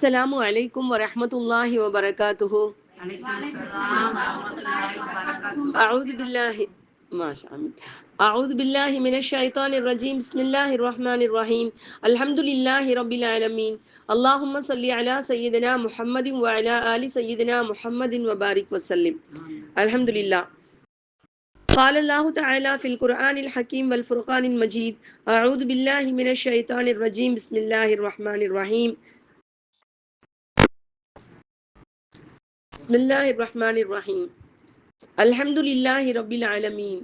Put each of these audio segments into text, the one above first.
السلام عليكم ورحمة الله وبركاته. أعوذ بالله ما شاء الله. أعوذ بالله من الشيطان الرجيم. بسم الله الرحمن الرحيم. الحمد لله رب العالمين. اللهم صل على سيدنا محمد وعلى آل سيدنا محمد وبارك وسلم. الحمد لله قال الله تعالى في القرآن الحكيم والفرقان المجيد أعوذ بالله من الشيطان الرجيم. بسم الله الرحمن الرحيم. بسم الله الرحمن الرحيم الحمد لله رب العالمين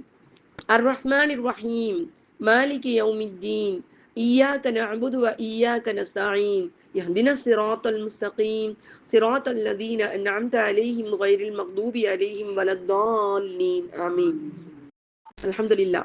الرحمن الرحيم مالك يوم الدين إياك نعبد وإياك نستعين يهدنا الصراط المستقيم صراط الذين أنعمت عليهم غير المغضوب عليهم ولا الضالين آمين الحمد لله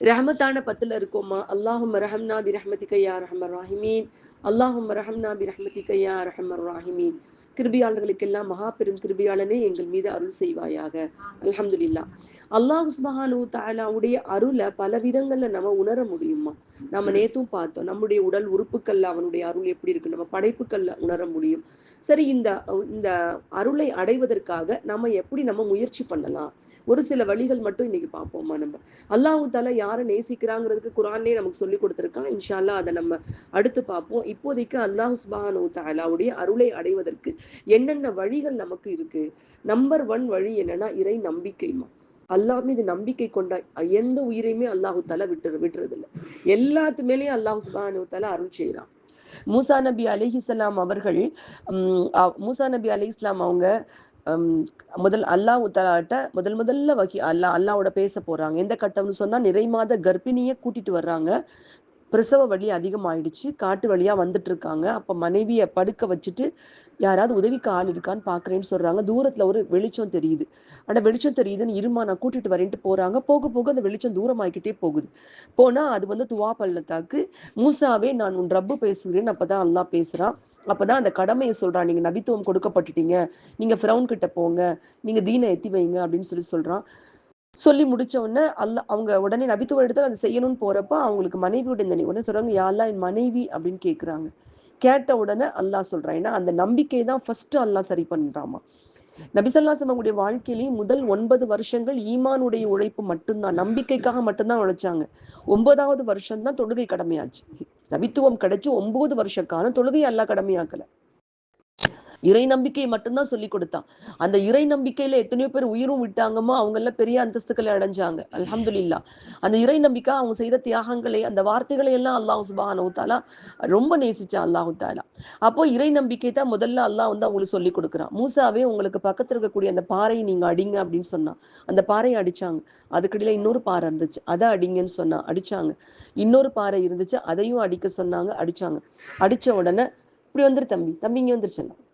ரஹமத்தான பத்துல இருக்கோமா அல்லாஹும் ரஹம்னா பி ரஹ்மதிக யா ரஹமர் ராஹிமீன் அல்லாஹும் ரஹம்னா பி ரஹ்மதிக யா ரஹமர் ராஹிமீன் கிருபியாளர்களுக்கெல்லாம் மகா பெரும் கிருபியாளனே எங்கள் மீது அருள் செய்வாயாக. அல்ஹம்துலில்லா. அல்லாஹ் சுபஹானு தாலாவுடைய அருளை பல விதங்கள்ல நம்ம உணர முடியுமா? நம்ம நேத்தும் பார்த்தோம். நம்முடைய உடல் உறுப்புக்கள்ல அவனுடைய அருள் எப்படி இருக்கு? நம்ம படைப்புக்கள்ல உணர முடியும். சரி இந்த இந்த அருளை அடைவதற்காக நம்ம எப்படி நம்ம முயற்சி பண்ணலாம்? ஒரு சில வழிகள் மட்டும் இன்னைக்கு பார்ப்போமா நம்ம? அல்லாஹு தாலா யாரை நேசிக்கிறாங்கிறதுக்கு குரானே நமக்கு சொல்லி கொடுத்துருக்கான். இன்ஷால்லா அதை நம்ம அடுத்து பார்ப்போம். இப்போதைக்கு அல்லாஹு சுபானு தாலாவுடைய அருளை அடைவதற்கு என்னென்ன வழிகள் நமக்கு இருக்கு? நம்பர் ஒன் வழி என்னன்னா இறை நம்பிக்கைமா அல்லாஹ் மீது நம்பிக்கை கொண்ட எந்த உயிரையுமே அல்லாஹு தாலா விட்டு விட்டுறது இல்லை எல்லாத்து மேலேயும் அல்லாஹு சுபானு தாலா அருள் செய்யறான் மூசா நபி அலிஹிசலாம் அவர்கள் மூசா நபி அலி இஸ்லாம் அவங்க முதல் அல்லாஹ் தலாட்ட முதல் முதல்ல வகி அல்லா அல்லாவோட பேச போறாங்க. எந்த கட்டம்னு சொன்னா நிறை மாத கர்ப்பிணிய கூட்டிட்டு வர்றாங்க. பிரசவ வழி அதிகமாயிடுச்சு. காட்டு வழியா வந்துட்டு இருக்காங்க. அப்ப மனைவிய படுக்க வச்சுட்டு யாராவது உதவிக்கு ஆள் இருக்கான்னு பாக்குறேன்னு சொல்றாங்க. தூரத்துல ஒரு வெளிச்சம் தெரியுது. ஆனா வெளிச்சம் தெரியுதுன்னு இருமா நான் கூட்டிட்டு வரேன்ட்டு போறாங்க. போக போக அந்த வெளிச்சம் தூரமாக்கிட்டே போகுது. போனா அது வந்து துவா பள்ளத்தாக்கு மூசாவே நான் உன் ரப்பு பேசுகிறேன். அப்பதான் அல்லா பேசுறான். அப்பதான் அந்த கடமையை சொல்றான் நீங்க நபித்துவம் கொடுக்கப்பட்டுட்டீங்க. நீங்க ஃப்ரௌன் கிட்ட போங்க. நீங்க தீனை எத்தி வைங்க அப்படின்னு சொல்லி சொல்றான். சொல்லி முடிச்ச உடனே அல்ல அவங்க உடனே நபித்துவம் எடுத்து அதை செய்யணும்னு போறப்ப அவங்களுக்கு மனைவியோட இந்த உடனே சொல்றாங்க யாரெல்லாம் என் மனைவி அப்படின்னு கேக்குறாங்க. கேட்ட உடனே அல்லாஹ் சொல்றான் ஏன்னா அந்த நம்பிக்கை தான் ஃபர்ஸ்ட் அல்லாஹ் சரி பண்றாமா? நபிசல்லாசம் அவங்களுடைய வாழ்க்கையிலேயும் முதல் ஒன்பது வருஷங்கள் ஈமானுடைய உழைப்பு மட்டும்தான் நம்பிக்கைக்காக மட்டும்தான் உழைச்சாங்க. ஒன்பதாவது வருஷம் தான் தொழுகை கடமையாச்சு. நபித்துவம் கிடைச்சு ஒன்பது வருஷ காலம் தொழுகை அல்லா கடமையாக்கல. இறை நம்பிக்கையை மட்டும்தான் சொல்லி கொடுத்தான். அந்த இறை நம்பிக்கையில எத்தனையோ பேர் உயிரும் விட்டாங்கமோ அவங்க எல்லாம் பெரிய அந்தஸ்துக்களை அடைஞ்சாங்க. அலமதுல்லா அந்த இறை நம்பிக்கை அவங்க செய்த தியாகங்களை அந்த வார்த்தைகளை எல்லாம் அல்லாஹ் சுபானு தாலா ரொம்ப நேசிச்சான் அல்லாஹு தாலா அப்போ இறை நம்பிக்கை தான் முதல்ல அல்லாஹ் வந்து அவங்களுக்கு சொல்லி கொடுக்குறான். மூசாவே உங்களுக்கு பக்கத்துல இருக்கக்கூடிய அந்த பாறையை நீங்க அடிங்க அப்படின்னு சொன்னான். அந்த பாறையை அடிச்சாங்க. அதுக்கடியில இன்னொரு பாறை இருந்துச்சு. அதை அடிங்கன்னு சொன்னா அடிச்சாங்க. இன்னொரு பாறை இருந்துச்சு. அதையும் அடிக்க சொன்னாங்க. அடிச்சாங்க. அடிச்ச உடனே இப்படி வந்துரு தம்பி. தம்பி இங்க வந்துருச்சு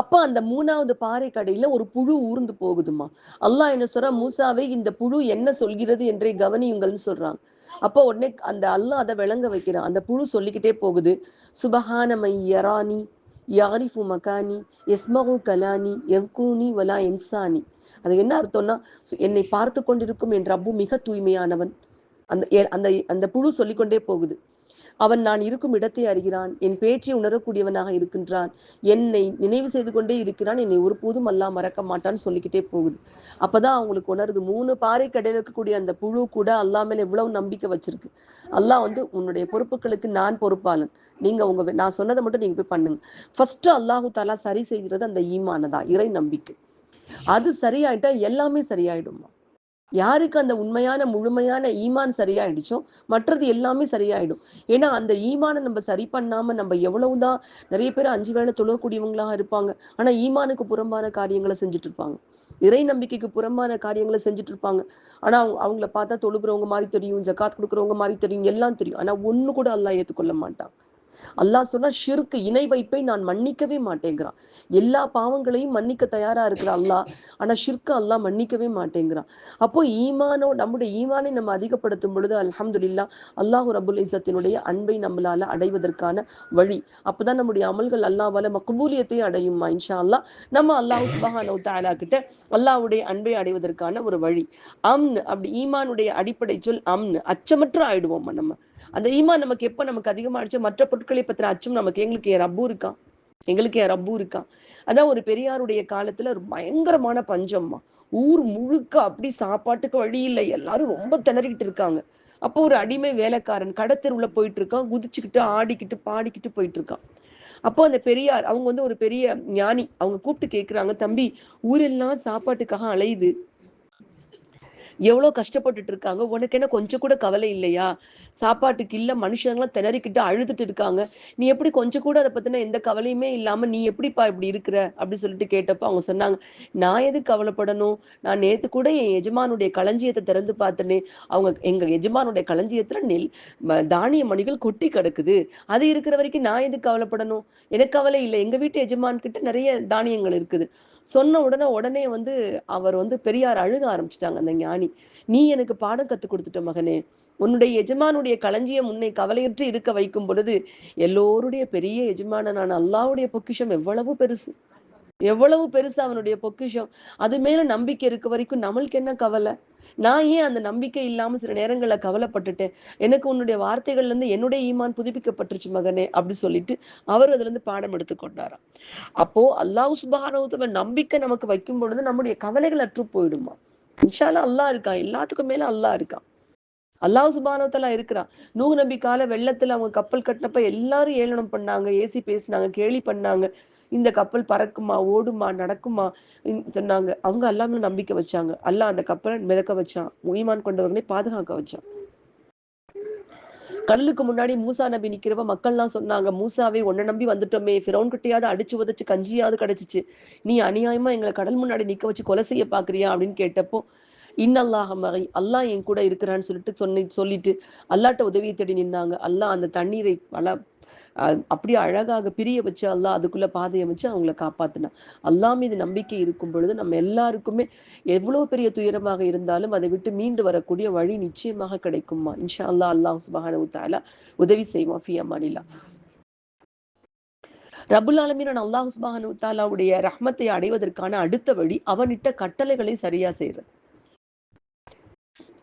அப்ப அந்த மூணாவது பாறை கடையில ஒரு புழு ஊர்ந்து போகுதுமா அல்லாஹ் என்ன சொல்ற? மூசாவே இந்த புழு என்ன சொல்கிறது என்றே கவனியுங்கள்னு சொல்றாங்க. அப்போ உடனே அந்த அல்லாஹ் அதை விளங்க வைக்கிறான். அந்த புழு சொல்லிக்கிட்டே போகுது. சுபஹானமை யரானி யாரிஃபு மகானி எஸ்மகு கலானி எவ்கூனி வலா என்சானி. அது என்ன அர்த்தம்னா என்னை பார்த்து கொண்டிருக்கும் என் ரப்பு மிக தூய்மையானவன். அந்த அந்த அந்த புழு சொல்லிக்கொண்டே போகுது. அவன் நான் இருக்கும் இடத்தை அறிகிறான். என் பேச்சை உணரக்கூடியவனாக இருக்கின்றான். என்னை நினைவு செய்து கொண்டே இருக்கிறான். என்னை ஒருபோதும் அல்லா மறக்க மாட்டான்னு சொல்லிக்கிட்டே போகுது. அப்பதான் அவங்களுக்கு உணருது. மூணு பாறை கடையில் இருக்கக்கூடிய அந்த புழு கூட அல்லா மேல எவ்வளவு நம்பிக்கை வச்சிருக்கு. அல்லாஹ் வந்து உன்னுடைய பொறுப்புகளுக்கு நான் பொறுப்பாளன். நீங்க உங்க நான் சொன்னதை மட்டும் நீங்க போய் பண்ணுங்க. ஃபர்ஸ்ட் அல்லாஹு தாலா சரி செய்கிறது அந்த ஈமானதா இறை நம்பிக்கை. அது சரியாயிட்டா எல்லாமே சரியாயிடுமா? யாருக்கு அந்த உண்மையான முழுமையான ஈமான் சரியாயிடுச்சோ மற்றது எல்லாமே சரியாயிடும். ஏன்னா அந்த ஈமானை நம்ம சரி பண்ணாம நம்ம எவ்வளவுதான் நிறைய பேர் அஞ்சு வேளை தொழக்கூடியவங்களாக இருப்பாங்க. ஆனா ஈமானுக்கு புறம்பான காரியங்களை செஞ்சுட்டு இருப்பாங்க இறை நம்பிக்கைக்கு புறம்பான காரியங்களை செஞ்சுட்டு இருப்பாங்க ஆனா அவங்க அவங்கள பார்த்தா தொழுகிறவங்க மாதிரி தெரியும் ஜக்காத் கொடுக்குறவங்க மாதிரி தெரியும் எல்லாம் தெரியும். ஆனா ஒண்ணு கூட அல்லா ஏத்துக்கொள்ள மாட்டான். அல்லாஹ் சொன்னா ஷிருக்கு இணை வைப்பை நான் மன்னிக்கவே மாட்டேங்கிறான். எல்லா பாவங்களையும் மன்னிக்க தயாரா இருக்கிற அல்லாஹ் ஆனா ஷிர்க்கு அல்லாஹ் மன்னிக்கவே மாட்டேங்கிறான். அப்போ ஈமானோ நம்முடைய ஈமானை நம்ம அதிகப்படுத்தும் பொழுது அல்ஹம்துல்லா அல்லாஹு ரபுல் இசத்தினுடைய அன்பை நம்மளால அடைவதற்கான வழி. அப்பதான் நம்முடைய அமல்கள் அல்லாவால மக்பூலியத்தை அடையுமா இன்ஷா அல்லாஹ் நம்ம அல்லாஹ் சுபஹானஹு தாலா கிட்ட அல்லாவுடைய அன்பை அடைவதற்கான ஒரு வழி. அம்னு அப்படி ஈமானுடைய அடிப்படை சொல் அம்னு அச்சமற்ற ஆயிடுவோம் நம்ம. அந்த ஈமான் நமக்கு எப்போ நமக்கு அதிகமாயிடுச்சு மற்ற பொருட்களை பற்றின அச்சம் நமக்கு எங்களுக்கு என் ரப்பு இருக்கான் எங்களுக்கு என் ரப்பு இருக்கான் அதான் ஒரு பெரியாருடைய காலத்துல ஒரு பயங்கரமான பஞ்சம்மா. ஊர் முழுக்க அப்படி சாப்பாட்டுக்கு வழி இல்லை. எல்லாரும் ரொம்ப திணறிக்கிட்டு இருக்காங்க. அப்போ ஒரு அடிமை வேலைக்காரன் கடத்தெருவுல போயிட்டு இருக்கான். குதிச்சுக்கிட்டு ஆடிக்கிட்டு பாடிக்கிட்டு போயிட்டு இருக்கான். அப்போ அந்த பெரியார் அவங்க வந்து ஒரு பெரிய ஞானி. அவங்க கூப்பிட்டு கேட்குறாங்க தம்பி ஊரெல்லாம் சாப்பாட்டுக்காக அலையுது. எவ்வளவு கஷ்டப்பட்டுட்டு இருக்காங்க உனக்கு என்ன கொஞ்சம் கூட கவலை இல்லையா? சாப்பாட்டுக்கு இல்ல மனுஷங்களாம் திணறிக்கிட்டு அழுதுட்டு இருக்காங்க. நீ எப்படி கொஞ்சம் கூட அதை பத்தின எந்த கவலையுமே இல்லாம நீ எப்படிப்பா இப்படி இருக்கிற? அப்படி சொல்லிட்டு கேட்டப்ப அவங்க சொன்னாங்க நான் எது கவலைப்படணும்? நான் நேத்து கூட என் எஜமானுடைய களஞ்சியத்தை திறந்து பார்த்தேனே அவங்க எங்க எஜமானுடைய களஞ்சியத்துல நெல் தானிய மணிகள் கொட்டி கிடக்குது. அது இருக்கிற வரைக்கும் நான் எது கவலைப்படணும்? எனக்கு கவலை இல்லை. எங்க வீட்டு எஜமான் கிட்ட நிறைய தானியங்கள் இருக்குது. சொன்ன உடனே உடனே வந்து அவர் வந்து பெரியார் அழுக ஆரம்பிச்சிட்டாங்க அந்த ஞானி. நீ எனக்கு பாடம் கத்து கொடுத்துட்ட மகனே. உன்னுடைய எஜமானுடைய களஞ்சியம் உன்னை கவலையற்று இருக்க வைக்கும் பொழுது எல்லோருடைய பெரிய எஜமான நான் அல்லாவுடைய பொக்கிஷம் எவ்வளவு பெருசு. எவ்வளவு பெருசு அவனுடைய பொக்கிஷம். அது மேல நம்பிக்கை இருக்க வரைக்கும் நம்மளுக்கு என்ன கவலை? நான் ஏன் அந்த நம்பிக்கை இல்லாம சில நேரங்கள்ல கவலைப்பட்டுட்டேன்? எனக்கு உன்னுடைய வார்த்தைகள்ல இருந்து என்னுடைய ஈமான் புதுப்பிக்கப்பட்டுருச்சு மகனே அப்படி சொல்லிட்டு அவர் அதுல இருந்து பாடம் எடுத்துக்கொண்டாராம் அப்போ அல்லாஹ் சுபஹானஹு நம்பிக்கை நமக்கு வைக்கும் பொழுது நம்முடைய கவலைகள் அற்று போயிடுமா? இன்ஷால்லா அல்லாஹ் இருக்கான். எல்லாத்துக்கும் மேல அல்லாஹ் இருக்கான். அல்லாஹ் சுபானவத்தலா இருக்கிறான். நூஹ் நம்பி கால வெள்ளத்துல அவங்க கப்பல் கட்டினப்ப எல்லாரும் ஏளனம் பண்ணாங்க ஏசி பேசினாங்க கேலி பண்ணாங்க. இந்த கப்பல் பறக்குமா ஓடுமா நடக்குமா இன்~ சொன்னாங்க. அவங்க அல்லாம நம்பிக்கை வச்சாங்க. அல்லாஹ் அந்த கப்பலை மிதக்க வச்சான். ஈமான் கொண்டவர்களை பாதுகாக்க வச்சான். கடலுக்கு முன்னாடி மூசா நபி நிக்கிறப்ப மக்கள்லாம் சொன்னாங்க மூசாவே உன்னை நம்பி வந்துட்டோமே. ஃபிரௌன் கிட்டையாவது அடிச்சு உதச்சு கஞ்சியாவது கிடைச்சிச்சு. நீ அநியாயமா எங்களை கடல் முன்னாடி நிக்க வச்சு கொலை செய்ய பாக்குறியா? அப்படின்னு கேட்டப்போ இன்னல்லாஹ மகை அல்லாஹ் என் கூட இருக்கிறான்னு சொல்லிட்டு சொன்னி சொல்லிட்டு அல்லாட்ட உதவியை தேடி நின்னாங்க. அல்லாஹ் அந்த தண்ணீரை பல அப்படியே அழகாக பிரிய வச்சு அல்லாஹ் அதுக்குள்ள பாதையை வச்சு அவங்கள காப்பாத்தினான் அல்லாஹ் மீது நம்பிக்கை இருக்கும் பொழுது நம்ம எல்லாருக்குமே எவ்வளவு பெரிய துயரமாக இருந்தாலும் அதை விட்டு மீண்டு வரக்கூடிய வழி நிச்சயமாக கிடைக்குமா இன்ஷா அல்லா அல்லாஹ் சுபஹான உத்தாலா உதவி செய்வான். ஃபியா மாநிலா ரபுல் ஆலமீன் அல்லாஹ் சுபஹானு தாலாவுடைய ரஹ்மத்தை அடைவதற்கான அடுத்த வழி அவனிட்ட கட்டளைகளை சரியா செய்யறது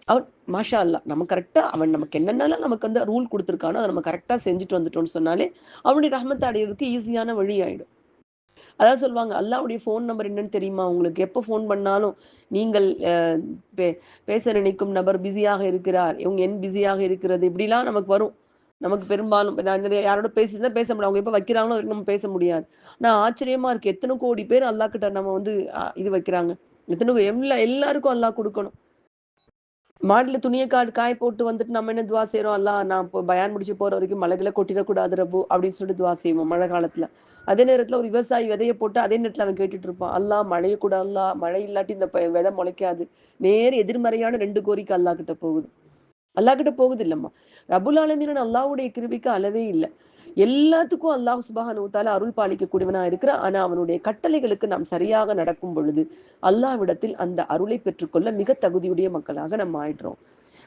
அவன் மாஷா அல்லா நம்ம கரெக்டா அவன் நமக்கு என்னென்னலாம் நமக்கு வந்து ரூல் கொடுத்துருக்கானோ அதை நம்ம கரெக்டா செஞ்சுட்டு வந்துட்டோம்னு சொன்னாலே அவனுடைய ரஹமத் அடையிறதுக்கு ஈஸியான வழி ஆயிடும். அதான் சொல்லுவாங்க அல்லாவுடைய ஃபோன் நம்பர் என்னன்னு தெரியுமா? உங்களுக்கு எப்போ ஃபோன் பண்ணாலும் நீங்கள் அஹ், பே- பேச நினைக்கும் நபர் பிஸியாக இருக்கிறார். இவங்க என் பிஸியாக இருக்கிறது. இப்படிலாம் நமக்கு வரும். நமக்கு பெரும்பாலும் நான் யாரோட பேசிதான் பேச முடியும் அவங்க எப்போ வைக்கிறாங்களோ நம்ம பேச முடியாது. நான் ஆச்சரியமா இருக்கு எத்தனை கோடி பேர் அல்லாஹ் கிட்ட நம்ம வந்து இது வைக்கிறாங்க. எத்தனை எல்லா எல்லாருக்கும் அல்லாஹ் கொடுக்கணும். மாடியில துணியை காடு காய போட்டு வந்துட்டு நம்ம என்ன துவா செய்யறோம் அல்லாஹ் நான் இப்போ பயான் முடிச்சு போற வரைக்கும் மழைகளை கொட்டிடக்கூடாது ரபு அப்படின்னு சொல்லிட்டு துவா செய்வோம் மழை காலத்துல. அதே நேரத்துல ஒரு விவசாயி விதைய போட்டு அதே நேரத்துல அவன் கேட்டுட்டு இருப்பான். அல்லா மழைய கூட அல்லா மழை இல்லாட்டி இந்த விதை முளைக்காது. நேர் எதிர்மறையான ரெண்டு கோரிக்கை அல்லாஹ் கிட்ட போகுது. அல்லாஹ் கிட்ட போகுது இல்லம்மா. ரபுல் ஆலமீன் அல்லாவுடைய கிருபிக்கு அளவே இல்லை. எல்லாத்துக்கும் அல்லாஹ் சுபஹானஹு தஆலா அருள் பாலிக்கக்கூடியவனா இருக்கிற ஆனா அவனுடைய கட்டளைகளுக்கு நாம் சரியாக நடக்கும் பொழுது அல்லாவிடத்தில் அந்த அருளை பெற்றுக்கொள்ள மிக தகுதியுடைய மக்களாக நம்ம ஆயிடுறோம்.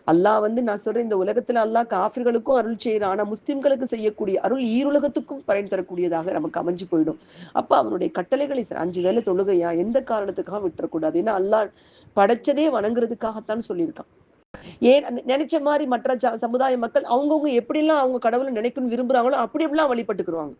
அல்லாஹ் வந்து நான் சொல்றேன் இந்த உலகத்துல அல்லாஹ் காஃபிர்களுக்கும் அருள் செய்யறான் ஆனா முஸ்லிம்களுக்கு செய்யக்கூடிய அருள் ஈருலகத்துக்கும் பயன் தரக்கூடியதாக நமக்கு அமைஞ்சு போயிடும். அப்ப அவனுடைய கட்டளைகளை அஞ்சு வேளை தொழுகையா? எந்த காரணத்துக்காக விட்டுறக்கூடாது? ஏன்னா அல்லாஹ் படைச்சதே வணங்குறதுக்காகத்தான் சொல்லியிருக்கான். ஏன் நினைச்ச மாதிரி மற்ற ச- சமுதாய மக்கள் அவங்கவுங்க எப்படிலாம் அவங்க கடவுளை நினைக்கணும்னு விரும்புறாங்களோ அப்படி எப்படிலாம் வழிபட்டுக்குருவாங்க.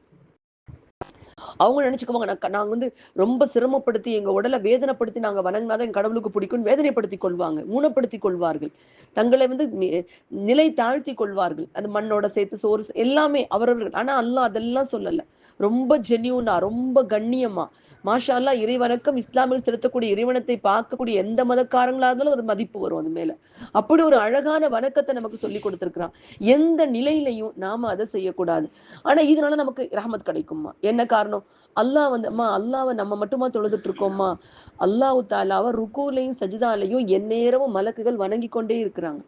அவங்க நினைச்சுக்குவாங்க நான் நாங்க வந்து ரொம்ப சிரமப்படுத்தி எங்க உடலை வேதனைப்படுத்தி நாங்க வணங்கினாதான் என் கடவுளுக்கு பிடிக்கும் வேதனைப்படுத்தி கொள்வாங்க ஊனப்படுத்தி கொள்வார்கள். தங்களை வந்து நிலை தாழ்த்தி கொள்வார்கள். அந்த மண்ணோட சேர்த்து சோறு எல்லாமே அவரவர்கள். ஆனா அல்லாஹ் அதெல்லாம் சொல்லல. ரொம்ப ஜென்யூனா ரொம்ப கண்ணியமா. மாஷால்லா இறைவணக்கம் இஸ்லாமில் செலுத்தக்கூடிய இறைவனத்தை பார்க்கக்கூடிய எந்த மதக்காரங்களா இருந்தாலும் ஒரு மதிப்பு வரும் அது மேல. அப்படி ஒரு அழகான வணக்கத்தை நமக்கு சொல்லி கொடுத்துருக்கிறான். எந்த நிலையிலையும் நாம அதை செய்யக்கூடாது. ஆனா இதனால நமக்கு ரஹமத் கிடைக்குமா என்ன காரணம்? அல்லாஹ் வந்து அம்மா அல்லாவை நம்ம மட்டுமா தொழுதுட்டு இருக்கோம்மா? அல்லாஹு தாலாவை ருக்கூலையும் சஜிதாலையும் எந்நேரமும் மலக்குகள் வணங்கி கொண்டே இருக்கிறாங்க.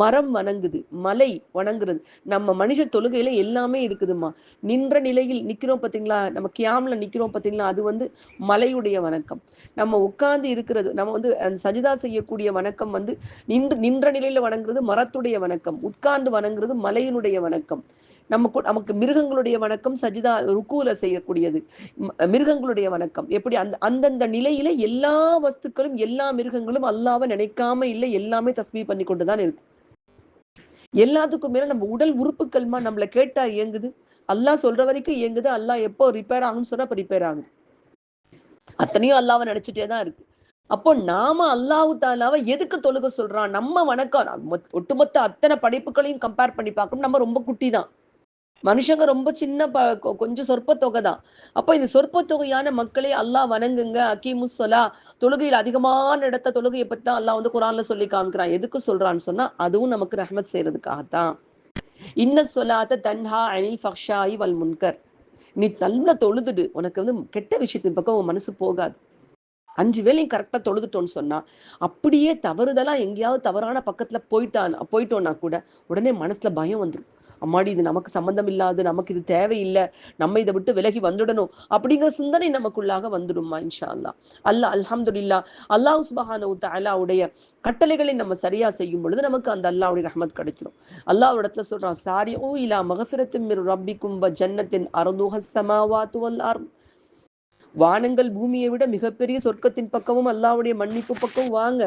மரம் வணங்குது மலை வணங்குறது. நம்ம மனுஷ தொழுகையில எல்லாமே இருக்குதுமா நின்ற நிலையில் நிக்கிறோம் பாத்தீங்களா? நம்ம கியாம்ல நிக்கிறோம் பாத்தீங்களா? அது வந்து மலையுடைய வணக்கம். நம்ம உட்கார்ந்து இருக்கிறது நம்ம வந்து சஜிதா செய்யக்கூடிய வணக்கம் வந்து நின்று நின்ற நிலையில வணங்குறது மரத்துடைய வணக்கம். உட்கார்ந்து வணங்குறது மலையினுடைய வணக்கம். நமக்கு நமக்கு மிருகங்களுடைய வணக்கம் சஜிதா ருக்குல செய்யக்கூடியது. மிருகங்களுடைய வணக்கம். எப்படி? அந்த அந்தந்த நிலையில எல்லா வஸ்துக்களும் எல்லா மிருகங்களும் அல்லாவ நினைக்காம இல்லை எல்லாமே தஸ்மி பண்ணி கொண்டுதான் இருக்கு. எல்லாத்துக்கும் மேல நம்ம உடல் உறுப்புகள்மா நம்மள கேட்டா இயங்குது. அல்லாஹ் சொல்ற வரைக்கும் இயங்குது. அல்லாஹ் எப்போ ரிப்பேர் ஆகும்னு சொன்னா இப்ப ரிப்பேர் ஆகுது. அத்தனையும் அல்லாவை நினைச்சிட்டே தான் இருக்கு. அப்போ நாம அல்லாஹு தாலாவை எதுக்கு தொழுக சொல்றான்? நம்ம வணக்கம். ஒட்டுமொத்த அத்தனை படைப்புகளையும் கம்பேர் பண்ணி பார்க்கணும். நம்ம ரொம்ப குட்டி தான் மனுஷங்க ரொம்ப சின்ன ப கொஞ்சம் சொற்ப தொகை தான். அப்போ இந்த சொற்ப தொகையான மக்களை அல்லாஹ் வணங்குங்க அக்கீமுசலா தொழுகையில் அதிகமான இடத்த தொழுகையை பத்தி தான் அல்லாஹ் வந்து குரான்ல சொல்லி காமிக்கிறான். எதுக்கு சொல்றான்னு சொன்னா அதுவும் நமக்கு ரஹமத் செய்யறதுக்காகத்தான் இன்ன சொல்லாத தன்ஹா அனில் ஃபக்ஷாயி வல் முன்கர். நீ நல்லா தொழுதுடு. உனக்கு வந்து கெட்ட விஷயத்தின் பக்கம் உன் மனசு போகாது. அஞ்சு வேலையும் கரெக்டா தொழுதுட்டோன்னு சொன்னா அப்படியே தவறுதலா எங்கேயாவது தவறான பக்கத்துல போயிட்டான் போயிட்டோம்னா கூட உடனே மனசுல பயம் வந்துடும் அம்மாடி இது நமக்கு சம்பந்தம் இல்லாது நமக்கு இது தேவையில்லை நம்ம இதை விட்டு விலகி வந்துடணும் அப்படிங்கிற சிந்தனை நமக்குள்ளாக வந்துடுமா இன்ஷா அல்லா அல்லா அல்ஹம்துல்லா அல்லாஹ் சுபஹான அல்லாவுடைய கட்டளைகளை நம்ம சரியா செய்யும் பொழுது நமக்கு அந்த அல்லாவுடைய ரஹமத் கிடைக்கிறோம் அல்லாஹ் இடத்துல சொல்றான் சாரி ஓ இலா மகஃபிரத்தின் ரப்பிக்கும் ஜன்னத்தின் அருதுஹ சமாவாத்து வல் வானங்கள் பூமியை விட மிகப்பெரிய சொர்க்கத்தின் பக்கமும் அல்லாவுடைய மன்னிப்பு பக்கம் வாங்க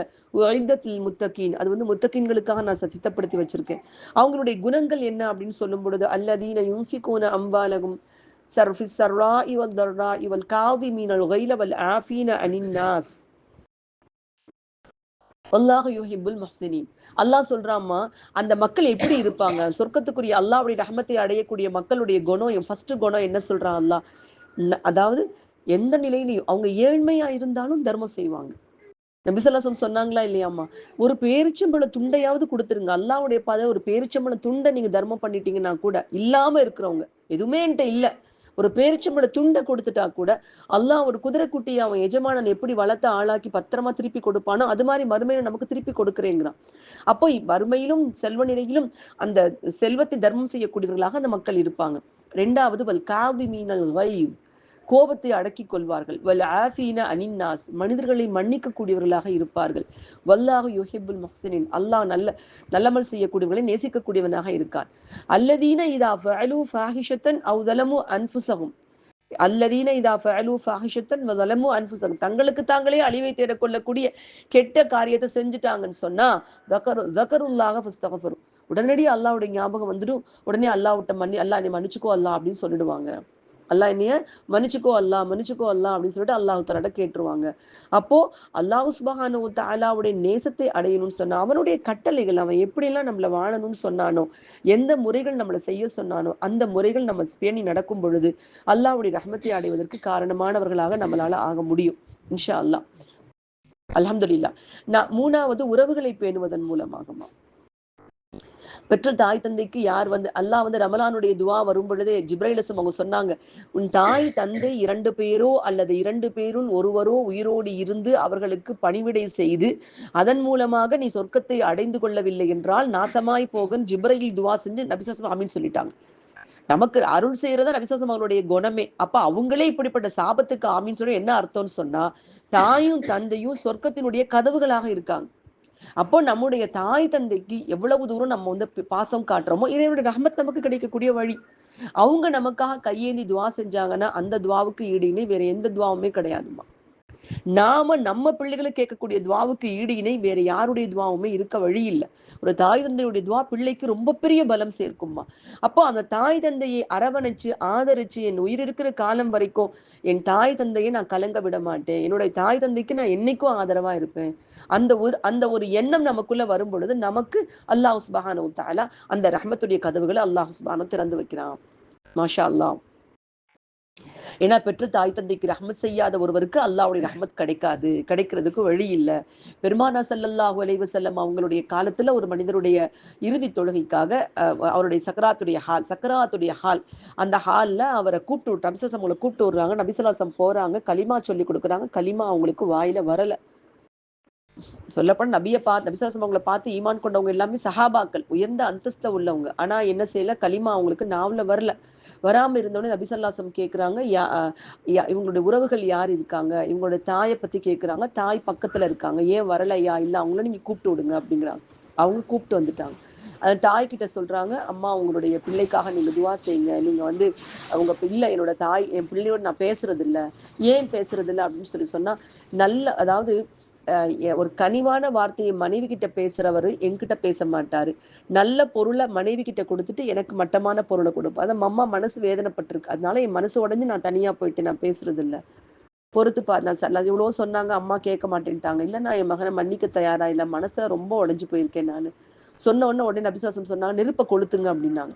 ஐந்தத்தில் முத்தகீன். அது வந்து முத்தகீன்களுக்காக நான் சித்தப்படுத்தி வச்சிருக்கேன். அவங்களுடைய குணங்கள் என்ன அப்படின்னு சொல்லும் பொழுது அல்லதீன யுன்ஃபிகூன அம்பாலகும் சர்ஃபி சர்ரா இவல் தர்ரா இவல் காவி மீனல் கைலவல் ஆஃபீன அனின்னாஸ் அல்லாஹ் யூஹிபுல் மஹ்சினின். அல்லாஹ் சொல்றாமா அந்த மக்கள் எப்படி இருப்பாங்க? சொர்க்கத்துக்குரிய அல்லாவுடைய ரஹமத்தை அடையக்கூடிய மக்களுடைய குணம் ஃபர்ஸ்ட் குணம் என்ன சொல்றான் அல்லாஹ்? அதாவது எந்த நிலையிலையும் அவங்க ஏழ்மையா இருந்தாலும் தர்மம் செய்வாங்க. நபிசல்லாசம் சொன்னாங்களா இல்லையாம்மா? ஒரு பேரிச்சம்பழ துண்டையாவது கொடுத்துருங்க. அல்லாவுடைய பாதை ஒரு பேரிச்சம்பழ துண்டை நீங்க தர்மம் பண்ணிட்டீங்கன்னா கூட இல்லாம இருக்கிறவங்க எதுவுமே என்கிட்ட இல்ல. ஒரு பேரிச்சம்பழ துண்டை கொடுத்துட்டா கூட அல்லாஹ் ஒரு குதிரை குட்டியை அவன் எஜமானன் எப்படி வளர்த்த ஆளாக்கி பத்திரமா திருப்பி கொடுப்பானோ அது மாதிரி மறுமையில நமக்கு திருப்பி கொடுக்குறேங்கிறான். அப்போ மறுமையிலும் செல்வ நிலையிலும் அந்த செல்வத்தை தர்மம் செய்யக்கூடியவர்களாக அந்த மக்கள் இருப்பாங்க. ரெண்டாவது வல் காவி மீனல் வைவ் கோபத்தை அடக்கிக் கொள்வார்கள். வல் ஆஃபீன அனின்னாஸ் மனிதர்களை மன்னிக்க கூடியவர்களாக இருப்பார்கள். வல்லாஹ் யுஹிபுல் மஹ்சினின் அல்லாஹ் நல்ல நல்லமல் செய்யக்கூடியவர்களை நேசிக்கக்கூடியவனாக இருக்கான். அல்லதீன இதா ஃபஅலு ஃபாஹிஷத்தன் அவ் தலமு அன்புசகும் அல்லதீன இதா ஃபஅலு ஃபாஹிஷத்தன் வ தலமு தங்களுக்கு தாங்களே அழிவை தேடக்கொள்ளக்கூடிய கெட்ட காரியத்தை செஞ்சுட்டாங்கன்னு சொன்னா தகரு தகருல்லாக ஃபஸ்தகஃபரு. உடனடி அல்லாவுடைய ஞாபகம் வந்துடும். உடனே அல்லாஹ்விட்ட மன்னி அல்லாஹ் நீ மன்னிச்சுக்கோ அல்லா அப்படின்னு சொல்லிடுவாங்க. அல்லாஹ் என்னைய மன்னிச்சுக்கோ அல்லாஹ் மன்னிச்சுக்கோ அல்லாஹ் அப்படின்னு சொல்லிட்டு அல்லாஹு தலாட கேட்டுருவாங்க. அப்போ அல்லாஹு சுபஹானு தாலாவுடைய நேசத்தை அடையணும்னு சொன்னா அவனுடைய கட்டளைகள் அவன் எப்படியெல்லாம் நம்மள வாழணும்னு சொன்னானோ எந்த முறைகள் நம்மளை செய்ய சொன்னானோ அந்த முறைகள் நம்ம பேணி நடக்கும் பொழுது அல்லாவுடைய ரஹமத்தை அடைவதற்கு காரணமானவர்களாக நம்மளால ஆக முடியும். இன்ஷா அல்லா அலமதுல்லா நான் மூணாவது உறவுகளை பேணுவதன் மூலமாகமா? பெற்ற தாய் தந்தைக்கு யார் வந்து அல்லாஹ் வந்து ரமலானுடைய துவா வரும் பொழுது ஜிப்ரைலசம் அவங்க சொன்னாங்க உன் தாய் தந்தை இரண்டு பேரோ அல்லது இரண்டு பேருள் ஒருவரோ உயிரோடு இருந்து அவர்களுக்கு பணிவிடை செய்து அதன் மூலமாக நீ சொர்க்கத்தை அடைந்து கொள்ளவில்லை என்றால் நாசமாய் போகன் ஜிப்ரையில் துவா செஞ்சு நபிசாசம் அமீன் சொல்லிட்டாங்க. நமக்கு அருள் செய்யறதா ரவிசாசம் அவங்களுடைய குணமே. அப்ப அவங்களே இப்படிப்பட்ட சாபத்துக்கு ஆமின்னு சொல்லி என்ன அர்த்தம்னு சொன்னா தாயும் தந்தையும் சொர்க்கத்தினுடைய கதவுகளாக இருக்காங்க. அப்போ நம்முடைய தாய் தந்தைக்கு எவ்வளவு தூரம் நம்ம வந்து பாசம் காட்டுறோமோ இறைவனுடைய ரஹமத் நமக்கு கிடைக்கக்கூடிய வழி. அவங்க நமக்காக கையேந்தி துவா செஞ்சாங்கன்னா அந்த துவாவுக்கு ஈடு வேற எந்த துவாவுமே கிடையாதுமா நாம நம்ம பிள்ளைகளுக்கு கேட்கக்கூடிய துவாவுக்கு ஈடு இணை வேற யாருடைய துவாவுமே இருக்க வழி இல்லை. ஒரு தாய் தந்தையுடைய துவா பிள்ளைக்கு ரொம்ப பெரிய பலம் சேர்க்குமா அப்போ அந்த தாய் தந்தையை அரவணைச்சு ஆதரிச்சு என் உயிர் இருக்கிற காலம் வரைக்கும் என் தாய் தந்தையை நான் கலங்க விட மாட்டேன். என்னுடைய தாய் தந்தைக்கு நான் என்னைக்கும் ஆதரவா இருப்பேன். அந்த ஒரு அந்த ஒரு எண்ணம் நமக்குள்ள வரும் பொழுது நமக்கு அல்லாஹ் சுபஹானு தாலா அந்த ரஹமத்துடைய கதவுகளை அல்லாஹ் சுபானு திறந்து வைக்கிறான். மாஷா அல்லாம் ஏன்னா பெற்ற தாய் தந்தைக்கு ரஹமத் செய்யாத ஒருவருக்கு அல்லாவுடைய ரஹமத் கிடைக்காது கிடைக்கிறதுக்கு வழி இல்லை. பெருமானா சல்லல்லாஹு அலைவு செல்லம் அவங்களுடைய காலத்துல ஒரு மனிதருடைய இறுதி தொழுகைக்காக அவருடைய சக்கராத்துடைய ஹால் சக்கராத்துடைய ஹால் அந்த ஹாலில் அவரை கூப்பிட்டு விட்டு நபிசலம் அவங்களை கூப்பிட்டு விடுறாங்க. நபிசலாசம் போறாங்க களிமா சொல்லி கொடுக்குறாங்க. களிமா அவங்களுக்கு வாயில வரல. சொல்லப்போனா நபியை பார்த்து நபிசாசம் அவங்களை பார்த்து ஈமான் கொண்டவங்க எல்லாமே சஹாபாக்கள் உயர்ந்த அந்தஸ்த உள்ளவங்க. ஆனா என்ன செய்யல? களிமா அவங்களுக்கு நாவல வரல. வராம இருந்தோடனே நபிசல்லாசம் கேக்குறாங்க யா இவங்களுடைய உறவுகள் யார் இருக்காங்க? இவங்களுடைய தாயை பத்தி கேக்குறாங்க தாய் பக்கத்துல இருக்காங்க. ஏன் வரலையா? இல்ல அவங்கள நீங்க கூப்பிட்டு விடுங்க அப்படிங்கிறாங்க. அவங்க கூப்பிட்டு வந்துட்டாங்க. அந்த தாய் கிட்ட சொல்றாங்க அம்மா உங்களுடைய பிள்ளைக்காக நீங்க துவா செய்யுங்க. நீங்க வந்து அவங்க பிள்ளை என்னோட தாய் என் பிள்ளையோட நான் பேசுறது இல்ல ஏன் பேசுறது இல்ல அப்படின்னு சொல்லி சொன்னா நல்ல அதாவது ஒரு கனிவான வார்த்தையை மனைவி கிட்ட பேசுறவரு என்கிட்ட பேச மாட்டாரு. நல்ல பொருளை மனைவி கிட்ட கொடுத்துட்டு எனக்கு மட்டமான பொருளை கொடுப்போம் அதான் அம்மா மனசு வேதனைப்பட்டிருக்கு. அதனால என் மனசு உடஞ்சு நான் தனியா போயிட்டு நான் பேசுறது இல்ல பொறுத்து பாரு நான் சார் இவ்வளவு சொன்னாங்க அம்மா கேட்க மாட்டேன்ட்டாங்க. இல்ல நான் என் மகனை மன்னிக்க தயாரா இல்ல மனசுல ரொம்ப உடஞ்சு போயிருக்கேன் நானு. சொன்ன உடனே உடனே அபிசாசம் சொன்னாங்க நெருப்பை கொளுத்துங்க அப்படின்னாங்க.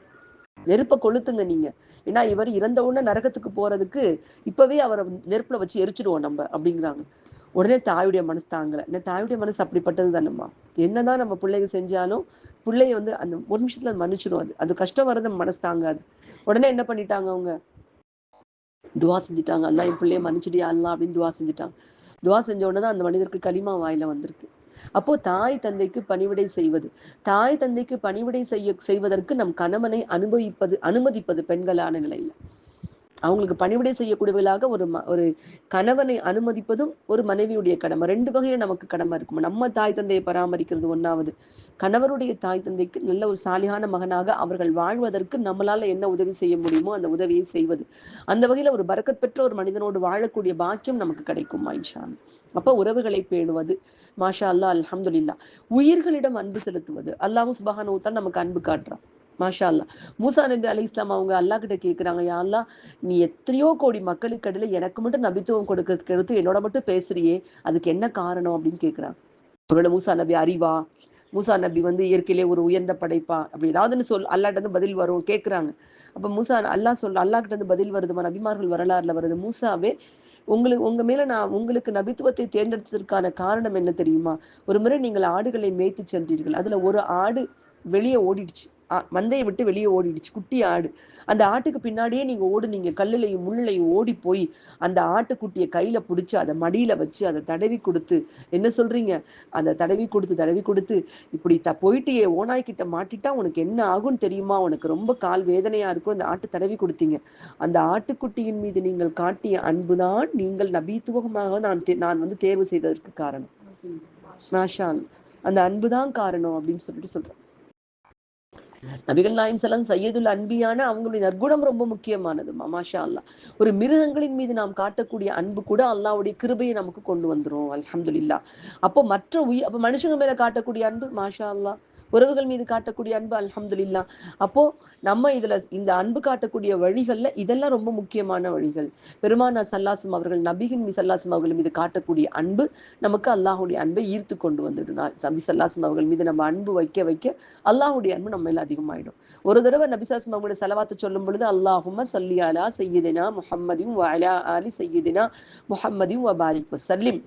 நெருப்பை கொளுத்துங்க நீங்க. ஏன்னா இவர் இறந்த உடனே நரகத்துக்கு போறதுக்கு இப்பவே அவரை நெருப்புல வச்சு எரிச்சிடுவோம் நம்ம அப்படிங்கிறாங்க. உடனே தாயுடைய மனசு தாங்கல. ஏன்னா தாயுடைய மனசு அப்படிப்பட்டது தானம்மா. என்னதான் நம்ம பிள்ளைங்க செஞ்சாலும் பிள்ளைய வந்து அந்த ஒரு நிமிஷத்துல மன்னிச்சிடும் அது. அது கஷ்டம் வர்றது மனசு தாங்காது. உடனே என்ன பண்ணிட்டாங்க அவங்க? துவா செஞ்சுட்டாங்க. அல்லா என் பிள்ளைய மன்னிச்சிடியா அல்லா அப்படின்னு துவா செஞ்சுட்டாங்க. துவா செஞ்ச உடனே தான் அந்த மனிதருக்கு களிமா வாயில வந்திருக்கு. அப்போ தாய் தந்தைக்கு பணிவிடை செய்வது. தாய் தந்தைக்கு பணிவிடை செய்ய செய்வதற்கு நம் கணவனை அனுபவிப்பது அனுமதிப்பது பெண்களான நிலையில. அவங்களுக்கு பணிவிடை செய்யக்கூடியவர்களாக ஒரு ஒரு கணவனை அனுமதிப்பதும் ஒரு மனைவியுடைய கடமை. ரெண்டு வகையில நமக்கு கடமை இருக்கும். நம்ம தாய் தந்தையை பராமரிக்கிறது ஒண்ணாவது. கணவருடைய தாய் தந்தைக்கு நல்ல ஒரு சாலிகான மகனாக அவர்கள் வாழ்வதற்கு நம்மளால என்ன உதவி செய்ய முடியுமோ அந்த உதவியை செய்வது. அந்த வகையில ஒரு பறக்கத் பெற்ற ஒரு மனிதனோடு வாழக்கூடிய பாக்கியம் நமக்கு கிடைக்கும் மாயிஷா அப்ப உறவுகளை பேணுவது. மாஷா அல்லா அலமதுல்லா உயிர்களிடம் அன்பு செலுத்துவது. அல்லாஹூ சுபஹானு தான் நமக்கு அன்பு காட்டுறான். மாஷா அல்லா மூசா நபி அலி இஸ்லாம் அவங்க அல்லாஹ் கிட்ட கேக்குறாங்க யா அல்லாஹ் நீ எத்தனையோ கோடி மக்களுக்கு இடையில எனக்கு மட்டும் நபித்துவம் கொடுக்கறதுக்கு எடுத்து என்னோட மட்டும் பேசுறியே அதுக்கு என்ன காரணம்? அப்படின்னு கேக்குறாங்க. ஒருவேளை மூசா நபி அறிவா? மூசா நபி வந்து இயற்கையிலே ஒரு உயர்ந்த படைப்பா? அப்படி ஏதாவதுன்னு சொல் அல்லாட்ட இருந்து பதில் வரும் கேக்குறாங்க. அப்ப மூசா அல்லாஹ் சொல் அல்லாஹ் கிட்ட இருந்து பதில் வருதுமா? நபிமார்கள் வரலாறுல வருது மூசாவே உங்களுக்கு உங்க மேல நான் உங்களுக்கு நபித்துவத்தை தேர்ந்தெடுத்ததற்கான காரணம் என்ன தெரியுமா? ஒரு முறை நீங்கள் ஆடுகளை மேய்த்து சென்றீர்கள் அதுல ஒரு ஆடு வெளியே ஓடிடுச்சு. மந்தையை விட்டு வெளியே ஓடிடுச்சு. குட்டி ஆடு. அந்த ஆட்டுக்கு பின்னாடியே நீங்க ஓடுனீங்க. கல்லுலையும் முள்ளையும் ஓடி போய் அந்த ஆட்டுக்குட்டியை கையில பிடிச்சு அதை மடியில வச்சு அதை தடவி கொடுத்து என்ன சொல்றீங்க? அந்த தடவி கொடுத்து தடவி கொடுத்து இப்படி த போயிட்டு ஓனாய் கிட்ட மாட்டிட்டா உனக்கு என்ன ஆகும்னு தெரியுமா? உனக்கு ரொம்ப கால் வேதனையா இருக்கும். அந்த ஆட்டு தடவி கொடுத்தீங்க. அந்த ஆட்டுக்குட்டியின் மீது நீங்கள் காட்டிய அன்புதான் நீங்கள் நபீத்துவமாக நான் நான் வந்து தேர்வு செய்ததற்கு காரணம். மாஷா அல்லாஹ். அந்த அன்புதான் காரணம் அப்படின்னு சொல்லிட்டு சொல்றேன். நபிகள் நாயம் செல்லம் சையதுல் அன்பியான அவங்களுடைய நற்குணம் ரொம்ப முக்கியமானது. மமாஷா அல்லாஹ் ஒரு மிருகங்களின் மீது நாம் காட்டக்கூடிய அன்பு கூட அல்லாவுடைய கிருபையை நமக்கு கொண்டு வந்துரும். அலமதுல்லா அப்போ மற்ற உயிர் அப்போ மனுஷங்க மேல காட்டக்கூடிய அன்பு? மாஷா அல்லாஹ் உறவுகள் மீது காட்டக்கூடிய அன்பு அல்ஹம்துலில்லாஹ் அப்போ நம்ம இதுல இந்த அன்பு காட்டக்கூடிய வழிகள்ல இதெல்லாம் ரொம்ப முக்கியமான வழிகள். பெருமானா சல்லாசும் அவர்கள் நபிகின் சல்லாசும் அவர்கள் மீது காட்டக்கூடிய அன்பு நமக்கு அல்லாஹ்வுடைய அன்பை ஈர்த்து கொண்டு வந்துடுனால் நபி சல்லாசும் அவர்கள் மீது நம்ம அன்பு வைக்க வைக்க அல்லாஹ்வுடைய அன்பு நம்ம மேல அதிகமாயிடும். ஒரு தடவை நபி சல்லாசம் அவங்களுடைய செலவாத்து சொல்லும் பொழுது அல்லாஹும சல்லி அலா சையதினா முஹம்மதியும் வஅலா ஆலி சையதினா வபாரிக் வசல்லிம்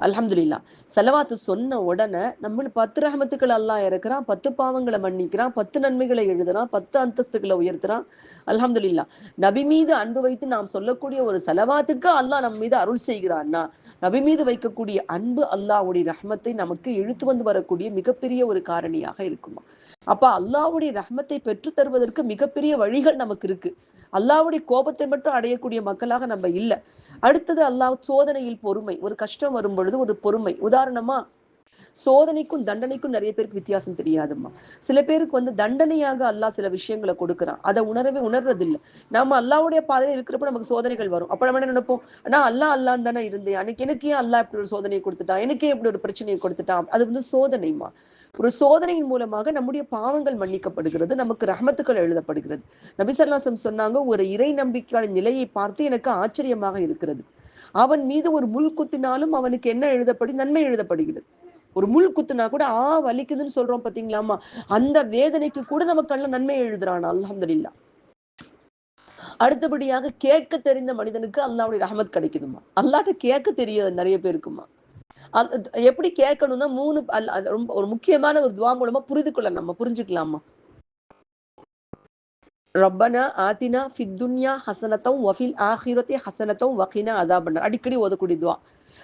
அலமதுல்லா செலவாத்து சொன்ன உடனே நம்ம பத்து ரஹமத்துக்கள் அல்லாஹ் இறக்குறான் பத்து பாவங்களை மன்னிக்கிறான் பத்து நன்மைகளை எழுதுறான் பத்து அந்தஸ்துகளை உயர்த்துறான். அலமதுல்லா நபி மீது அன்பு வைத்து நாம் சொல்லக்கூடிய ஒரு செலவாத்துக்கு அல்லாஹ் நம்ம மீது அருள் செய்கிறான்னா நபி மீது வைக்கக்கூடிய அன்பு அல்லாஹ்வுடைய ரஹமத்தை நமக்கு இழுத்து வந்து வரக்கூடிய மிகப்பெரிய ஒரு காரணியாக இருக்குமா? அப்ப அல்லாவுடைய ரஹமத்தை பெற்று தருவதற்கு மிகப்பெரிய வழிகள் நமக்கு இருக்கு. அல்லாவுடைய கோபத்தை மட்டும் அடையக்கூடிய மக்களாக நம்ம இல்லை. அடுத்தது அல்லாஹ் சோதனையில் பொறுமை. ஒரு கஷ்டம் வரும் பொழுது ஒரு பொறுமை. உதாரணமா சோதனைக்கும் தண்டனைக்கும் நிறைய பேருக்கு வித்தியாசம் தெரியாதும்மா. சில பேருக்கு வந்து தண்டனையாக அல்லாஹ் சில விஷயங்களை கொடுக்குறான். அதை உணரவே உணர்றது நம்ம அல்லாவுடைய பாதையில் பாதையில இருக்கிறப்ப நமக்கு சோதனைகள் வரும். அப்ப நம்ம என்ன நினைப்போம்? ஆனா அல்லாஹ் அல்லான்னு தானே இருந்தேன். அன்னைக்கு எனக்கு ஏன் அல்லாஹ் இப்படி ஒரு சோதனையை கொடுத்துட்டான். எனக்கே இப்படி ஒரு பிரச்சனையை கொடுத்துட்டான். அது வந்து சோதனைமா ஒரு சோதனையின் மூலமாக நம்முடைய பாவங்கள் மன்னிக்கப்படுகிறது. நமக்கு ரஹமத்துக்கள் எழுதப்படுகிறது. நபிசல்லாசம் சொன்னாங்க ஒரு இறை நம்பிக்கையான நிலையை பார்த்து எனக்கு ஆச்சரியமாக இருக்கிறது. அவன் மீது ஒரு முள் குத்தினாலும் அவனுக்கு என்ன எழுதப்படி? நன்மை எழுதப்படுகிறது. ஒரு முள் குத்துனா கூட ஆ வலிக்குதுன்னு சொல்றோம் பாத்தீங்களாமா அந்த வேதனைக்கு கூட நமக்கு நன்மை எழுதுறான். அல்ஹம்துலில்லா. அடுத்தபடியாக கேட்க தெரிந்த மனிதனுக்கு அல்லாவுடைய ரஹமத் கிடைக்குதுமா அல்லாட்ட கேட்க தெரியாது நிறைய பேருக்குமா எப்படி கேட்கணும்னா மூணு அது ரொம்ப ஒரு முக்கியமான ஒரு துவா மூலமா புரிந்து கொள்ள நம்ம புரிஞ்சுக்கலாமா ரப்பனா ஆத்தினா ஃபித் துன்யா ஹசனத்தம் வஃபில் ஆஹிரத்தி ஹசனத்தம் வகினா பண்ண அடிக்கடி ஓதக்கூடிய துவா.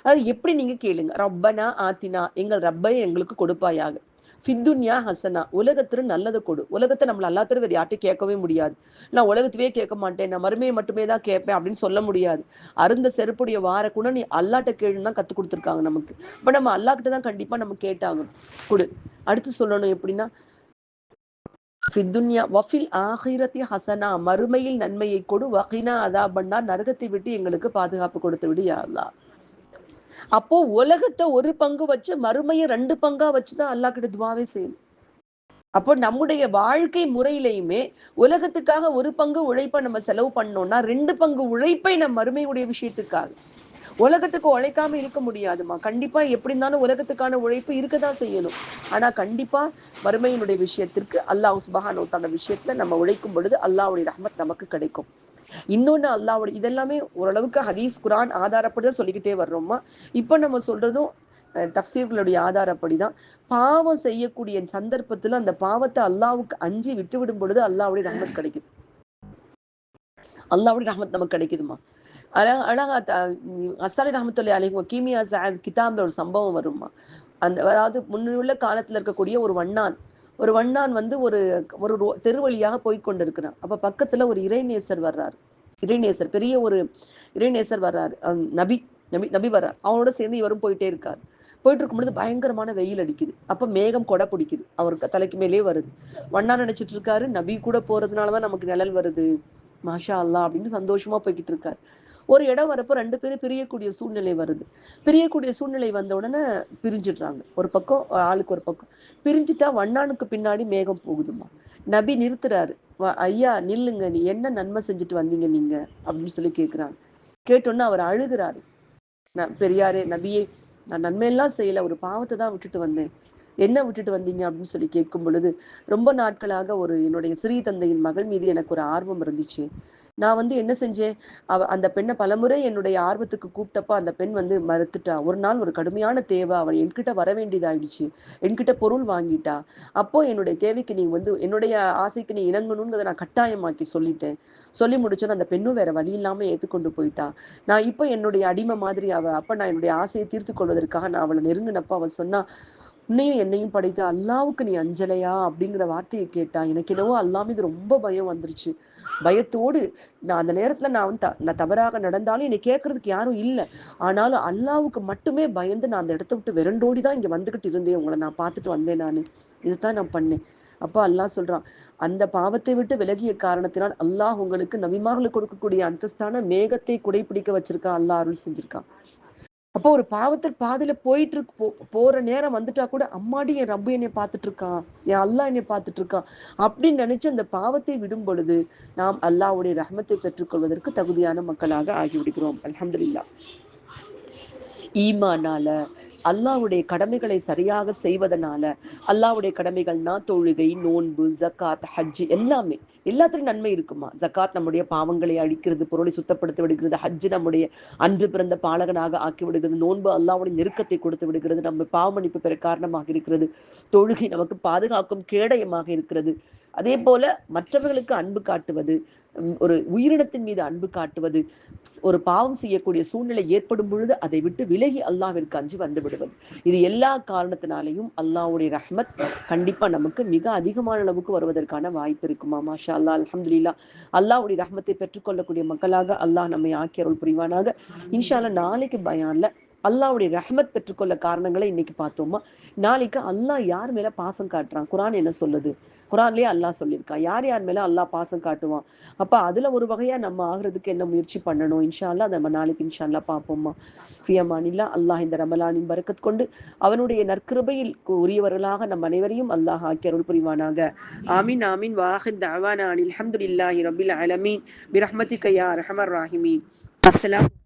அது எப்படி நீங்க கேளுங்க. ரப்பனா ஆத்தினா எங்கள் ரப்பை எங்களுக்கு கொடுப்பாயாக. ஃபித்துன்யா ஹசனா உலகத்துல நல்லதை கொடு. உலகத்தை நம்மள எல்லாத்திலும் வேறு யார்ட்டும் கேட்கவே முடியாது. நான் உலகத்துவே கேட்க மாட்டேன். நான் மறுமையை மட்டுமே தான் கேட்பேன் அப்படின்னு சொல்ல முடியாது. அருந்த செருப்புடைய வார கூட நீ அல்லாட்ட கேளுன்னு தான் கத்து கொடுத்துருக்காங்க நமக்கு. இப்போ நம்ம அல்லாக்கிட்ட தான் கண்டிப்பா நம்ம கேட்டாங்க. கொடு. அடுத்து சொல்லணும் எப்படின்னா ஃபித்துன்யா வஃபில் ஆஹிரத்தி ஹசனா மறுமையில் நன்மையை கொடு. வகினா அதா பண்ணா நரகத்தை விட்டு எங்களுக்கு பாதுகாப்பு கொடுத்து விடு யாருலா அப்போ உலகத்தை ஒரு பங்கு வச்சு மறுமையை ரெண்டு பங்கா வச்சுதான் அல்லாஹ் கிட்ட துவாவே செய்யணும். அப்போ நம்முடைய வாழ்க்கை முறையிலையுமே உலகத்துக்காக ஒரு பங்கு உழைப்பை நம்ம செலவு பண்ணோம்னா ரெண்டு பங்கு உழைப்பை நம்ம மறுமையுடைய விஷயத்துக்காக. உலகத்துக்கு உழைக்காம இருக்க முடியாதுமா கண்டிப்பா எப்படி இருந்தாலும் உலகத்துக்கான உழைப்பு இருக்கதான் செய்யணும். ஆனா கண்டிப்பா மறுமையினுடைய விஷயத்திற்கு அல்லாஹ் சுபஹானோத்தான விஷயத்துல நம்ம உழைக்கும் பொழுது அல்லாவுடைய ரஹமத் நமக்கு கிடைக்கும். இன்னொன்று அல்லாவோட இதெல்லாமே ஓரளவுக்கு ஹதீஸ் குரான் ஆதாரப்படி தான் சொல்லிக்கிட்டே வர்றோமா இப்போ நம்ம சொல்றதும் தப்சீர்களுடைய ஆதாரப்படி தான் பாவம் செய்யக்கூடிய சந்தர்ப்பத்தில் அந்த பாவத்தை அல்லாவுக்கு அஞ்சு விட்டு விடும் பொழுது அல்லாவுடைய ரஹமத் கிடைக்குது. அல்லாவுடைய ரஹமத் நமக்கு கிடைக்குதுமா. அழகா அழகா அஸ்தாலி ரஹமத்துல்லி அலிஹ் கீமியா சாத் கிதாப்ல ஒரு சம்பவம் வருமா அந்த அதாவது முன்னுள்ள காலத்துல இருக்கக்கூடிய ஒரு வண்ணான் ஒரு வண்ணான் வந்து ஒரு ஒரு ரோ- தெரு வழியாக போய் கொண்டிருக்கிறான். அப்ப பக்கத்துல ஒரு இறைநேசர் வர்றாரு. இறைநேசர் பெரிய ஒரு இறைநேசர் வர்றாரு. அஹ் நபி நபி நபி வர்றார். அவனோட சேர்ந்து இவரும் போயிட்டே இருக்காரு. போயிட்டு இருக்கும்பொழுது பயங்கரமான வெயில் அடிக்குது. அப்ப மேகம் கொடை பிடிக்குது. அவருக்கு தலைக்கு மேலே வருது. வண்ணா நினைச்சிட்டு இருக்காரு. நபி கூட போறதுனாலதான் நமக்கு நிழல் வருது. மாஷா அல்லா அப்படின்னு சந்தோஷமா போய்கிட்டு இருக்காரு. ஒரு இடம் வரப்போ ரெண்டு பேரும் பிரியக்கூடிய சூழ்நிலை வருது. பிரியக்கூடிய சூழ்நிலை வந்த உடனே பிரிஞ்சிடுறாங்க. ஒரு பக்கம் ஆளுக்கு ஒரு பக்கம். பிரிஞ்சுட்டா வண்ணானுக்கு பின்னாடி மேகம் போகுதுமா நபி நிறுத்துறாரு. ஐயா நில்லுங்க. நீ என்ன நன்மை செஞ்சுட்டு வந்தீங்க நீங்க? அப்படின்னு சொல்லி கேட்குறாங்க கேட்டோன்னு அவர் அழுகிறாரு. "ந- பெரியாரே நபியே நான் நன்மையெல்லாம் செய்யல. ஒரு பாவத்தை தான் விட்டுட்டு வந்தேன். என்ன விட்டுட்டு வந்தீங்க? அப்படின்னு சொல்லி கேட்கும் பொழுது ரொம்ப நாட்களாக ஒரு என்னுடைய சிறிய தந்தையின் மகள் மீது எனக்கு ஒரு ஆர்வம் இருந்துச்சு. நான் வந்து என்ன செஞ்சேன்? அவ அந்த பெண்ணை பலமுறை என்னுடைய ஆர்வத்துக்கு கூப்பிட்டப்ப அந்த பெண் வந்து மறுத்துட்டா. ஒரு நாள் ஒரு கடுமையான தேவை. அவள் என்கிட்ட வர வேண்டியதாயிடுச்சு. என்கிட்ட பொருள் வாங்கிட்டா. அப்போ என்னுடைய தேவைக்கு நீ வந்து என்னுடைய ஆசைக்கு நீ இணங்கணுங்கிறத நான் கட்டாயமாக்கி சொல்லிட்டேன். சொல்லி முடிச்சோன்னு அந்த பெண்ணும் வேற வழி இல்லாம ஏத்துக்கொண்டு போயிட்டா. நான் இப்போ என்னுடைய அடிமை மாதிரி அவ. அப்ப நான் என்னுடைய ஆசையை தீர்த்து கொள்வதற்காக நான் அவளை நெருங்கினப்ப அவள் சொன்னா உன்னையும் என்னையும் படைத்து அல்லாவுக்கு நீ அஞ்சலையா? அப்படிங்கிற வார்த்தையை கேட்டா எனக்கு என்னவோ அல்லா இது ரொம்ப பயம் வந்துருச்சு. பயத்தோடு நான் அந்த நேரத்துல நான் வந்து த- நான் தவறாக நடந்தாலும் என்னை கேட்கறதுக்கு யாரும் இல்லை. ஆனாலும் அல்லாவுக்கு மட்டுமே பயந்து நான் அந்த இடத்த விட்டு விரண்டோடி தான் இங்க வந்துகிட்டு இருந்தேன். உங்களை நான் பார்த்துட்டு வந்தேன் நான். இதுதான் நான் பண்ணேன். அப்போ அல்லாஹ் சொல்றான் அந்த பாவத்தை விட்டு விலகிய காரணத்தினால் அல்லாஹ் உங்களுக்கு நபிமார்களுக்கு கொடுக்கக்கூடிய அந்தஸ்தான மேகத்தை குடைப்பிடிக்க வச்சிருக்கா அல்லாஹ் அருள் செஞ்சிருக்கான் அப்போ ஒரு பாவத்தில் பாதையில போயிட்டு இருக்கு போ- போற நேரம் வந்துட்டா கூட அம்மாடி என் ரப்பு என்னை பார்த்துட்டு இருக்கான் என் அல்லாஹ் என்னை பார்த்துட்டு இருக்கான் அப்படின்னு நினைச்சு அந்த பாவத்தை விடும் பொழுது நாம் அல்லாஹ்வுடைய ரஹமத்தை பெற்றுக்கொள்வதற்கு தகுதியான மக்களாக ஆகிவிடுகிறோம். அலமதுல்லா ஈமானால அல்லாஹ்வுடைய கடமைகளை சரியாக செய்வதனால அல்லாவுடைய கடமைகள்னா தொழுகை நோன்பு ஜக்காத் ஹஜ்ஜி எல்லாமே. எல்லாத்துலயும் நன்மை இருக்குமா? ஜக்காத் நம்முடைய பாவங்களை அழிக்கிறது பொருளை சுத்தப்படுத்தி விடுகிறது ஹஜ் நம்முடைய அன்று பிறந்த பாலகனாக ஆக்கி விடுகிறது நோன்பு அல்லாவுடைய நெருக்கத்தை கொடுத்து விடுகிறது நம்ம பாவமன்னிப்பு பெற காரணமாக இருக்கிறது தொழுகை நமக்கு பாதுகாக்கும் கேடயமாக இருக்கிறது. அதே போல மற்றவர்களுக்கு அன்பு காட்டுவது ஒரு உயிரினத்தின் மீது அன்பு காட்டுவது ஒரு பாவம் செய்யக்கூடிய சூழ்நிலை ஏற்படும் பொழுது அதை விட்டு விலகி அல்லாவிற்கு அஞ்சு வந்து விடுவது. இது எல்லா காரணத்தினாலையும் அல்லாஹ்வுடைய ரஹ்மத் கண்டிப்பா நமக்கு மிக அதிகமான அளவுக்கு வருவதற்கான வாய்ப்பு இருக்குமா? மாஷா அல்லாஹ் அலமதுல்லா அல்லாஹ்வுடைய ரஹ்மத்தை பெற்றுக்கொள்ளக்கூடிய மக்களாக அல்லாஹ் நம்மை ஆக்கி அருள் புரிவானாக. இன்ஷால்லா நாளைக்கு பயான்ல அல்லாவுடைய ரஹமத் பெற்றுக்கொள்ள காரணங்களை இன்னைக்கு பார்த்தோமா? நாளைக்கு அல்லாஹ் யார் மேல பாசம் காட்டுறான்? குரான் என்ன சொல்லுது? குரான்லயே அல்லாஹ் சொல்லியிருக்கான் யார் யார் மேல அல்லாஹ் பாசம் காட்டுவான்? அப்ப அதுல ஒரு வகையா நம்ம ஆகுறதுக்கு என்ன முயற்சி பண்ணணும்? இன்ஷால்லா அதை நம்ம நாளைக்கு இன்ஷா அல்லாஹ் ஃபியமானில்லா அல்லாஹ் இந்த ரமலானின் பறக்கத் கொண்டு அவனுடைய நற்கிருபையில் உரியவர்களாக நம் அனைவரையும் அல்லாஹ் ஆக்கி அருள் புரிவானாக. ஆமீன் ஆமீன். வாஹித் தஅவானா அனில் ஹம்துலில்லாஹி ரபில் அலமீன் பிரஹ்மதிக யா ராஹிமீன். அஸ்லாம்